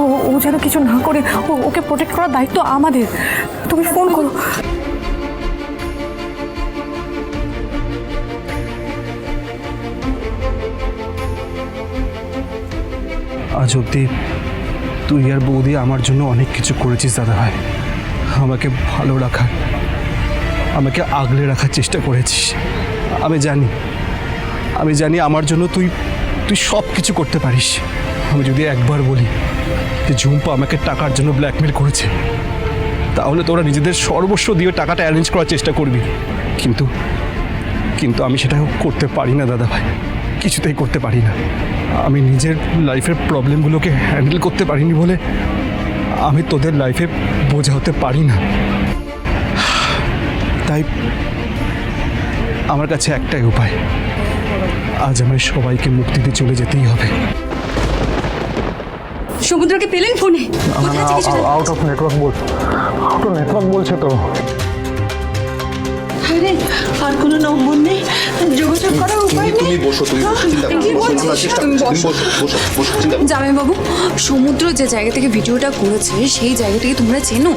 ও ও যেন কিছু না করে, ও, ওকে প্রোটেক্ট করার দায়িত্ব আমাদের। তুমি ফোন করো। আজ অব্দি তুই আর বৌদি আমার জন্য অনেক কিছু করেছিস, দাদা ভাই। আমাকে ভালো রাখার, আমাকে আগলে রাখার চেষ্টা করেছিস। আমি জানি আমি জানি আমার জন্য তুই তুই সব কিছু করতে পারিস। আমি যদি একবার বলি যে ঝুম্পা আমাকে টাকার জন্য ব্ল্যাকমেল করেছে, তাহলে তোরা নিজেদের সর্বস্ব দিয়ে টাকাটা অ্যারেঞ্জ করার চেষ্টা করবি। কিন্তু কিন্তু আমি সেটা করতে পারি না, দাদা ভাই। কিছুতেই করতে পারি না। আমি নিজের লাইফের প্রবলেমগুলোকে হ্যান্ডেল করতে পারিনি বলে আমি তোদের লাইফে বোঝা হতে পারি না। তাই আমার কাছে একটাই উপায়। আজ আমায় সবাইকে মুক্তি দিয়ে চলে যেতেই হবে। সমুদ্রকে পেলেন ফোনে? কোথায় আছে কিছু জানেন? আউট অফ নেটওয়ার্ক বল আউট অফ নেটওয়ার্ক বলছে তো। আরে আর কোনো নম্বর নেই। যোগাযোগ করার উপায় নেই। তুমি বসো তুমি বসো চিন্তা করো কি না, বসো, বলছিস? চেষ্টা করো, তুমি বসো। বসো বসো বসো চিন্তা করো। জামাইবাবু সমুদ্র যে জায়গা থেকে ভিডিওটা করেছে সেই জায়গাটাকে তোমরা চেনো?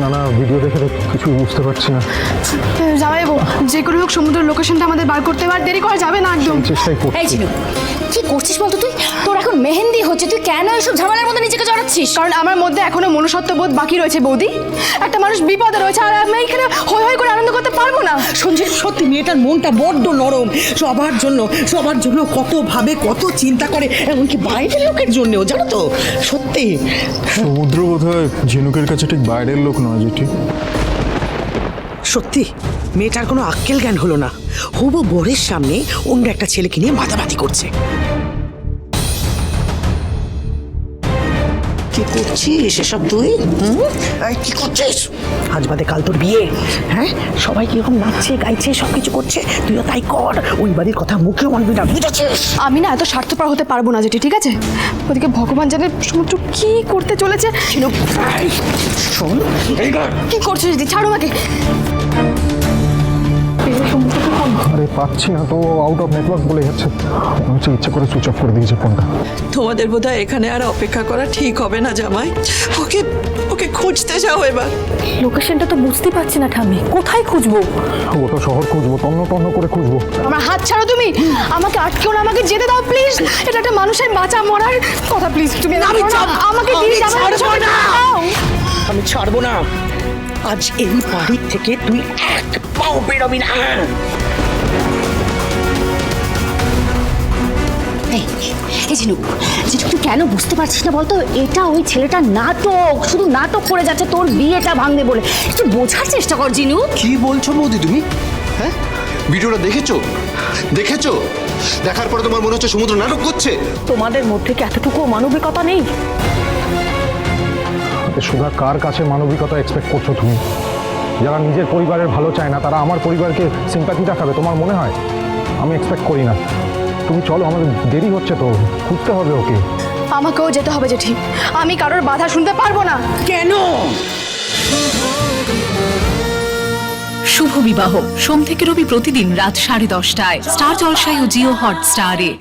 না না ভিডিও দেখে তো কিছু বুঝতে পারছি না। জামাইবাবু যে করে হোক সমুদ্রের লোকেশনটা আমাদের বার করতে আর দেরি করা যাবে না একদম। চেষ্টাই এই করছি ঝিনু কি করছিস বলতো তুই? তোর মেহেন্দি হচ্ছে তুই কেন এসব ঝামেলার মধ্যে নিজেকে জড়াচ্ছিস? কারণ আমার মধ্যে এখনও মনুষ্যত্ব বোধ বাকি রয়েছে বৌদি। একটা মানুষ বিপদে রয়েছে আর আমি এখানে হই হই করে আনন্দ করতে পারব না। সঞ্জয় সত্যি মেয়েটার মনটা বড্ড নরম। সবার জন্য সবার জন্য কত ভাবে কত চিন্তা করে এমনকি বাইরের লোকের জন্যও জানো তো? সত্যি। সমুদ্র বোধ হয় ঝিনুকের কাছে ঠিক বাইরের লোক নয় যেটি সত্যি মেয়েটার কোনো আক্কেল জ্ঞান হলো না। হবু বরের সামনে অন্য একটা ছেলেকে নিয়ে মাতামাতি করছে। কি করছিস? এসব তুই? কি করছিস? আজ বাদে কাল তোর বিয়ে। হ্যাঁ? সবাই কীরকম নাচছে গাইছে সব কিছু করছে। তুইও তাই কর। ওই বাড়ির কথা মুখেও আনবি না বুঝেছিস? আমি না এত স্বার্থপর হতে পারব না যেটি ঠিক আছে? ওদিকে ভগবান জানে সমুদ্র কি করতে চলেছে। শোন। কি করছ দিদি? ছাড়ো আমাকে। পাচ্ছি না তো আউট অফ নেটওয়ার্ক বলে যাচ্ছে। হচ্ছে ইচ্ছে করে সুইচ অফ করে দিয়েছে ফোনটা তোমাদের বোধহয় এখানে আর অপেক্ষা করা ঠিক হবে না জামাই। ওকে ওকে খুঁজতে যাও এবার। লোকেশনটা তো বুঝতে পারছি না ঠাম্মি। কোথায় খুঁজবো? ওটা শহর খুঁজবো তন্ন তন্ন করে খুঁজবো। আমার হাত ছাড়ো তুমি! আমাকে আটকেও না আমাকে যেতে দাও প্লিজ এটা একটা মানুষের বাঁচা মরার কথা প্লিজ তুমি আমি না। আমাকে আমি ছাড়বো না। আমি ছাড়বো না। আজ এই বাড়ির থেকে তুই এক পাও বেরোবি না। এই এই ঝিনু যেটুকু তুই কেন বুঝতে পারছিস না বলতো? এটা ওই ছেলেটা নাটক শুধু নাটক করে যাচ্ছে তোর বিয়েটা ভাঙবে বলে। একটু বোঝার চেষ্টা কর জিনু কি বলছো বৌদি তুমি? হ্যাঁ? ভিডিওটা দেখেছ? দেখেছ? দেখার পরে তোমার মনে হচ্ছে সমুদ্র নাটক করছে। তোমাদের মধ্যে কি এতটুকু মানবিকতা নেই? সুধা কার কাছে মানবিকতা এক্সপেক্ট করছ তুমি? যারা নিজের পরিবারের ভালো চায় না তারা আমার পরিবারকে সিম্প্যাথি দেখাবে তোমার মনে হয়? আমি এক্সপেক্ট করি না। তুমি চলো আমাদের দেরি হচ্ছে তো খুঁজতে হবে ওকে। আমাকেও যেতে হবে জেঠি। আমি কারোর বাধা শুনতে পারব না। কেন? শুভ বিবাহ। সোম থেকে রবি প্রতিদিন রাত সাড়ে দশটায়। স্টার জলসায় ও জিও হটস্টারে।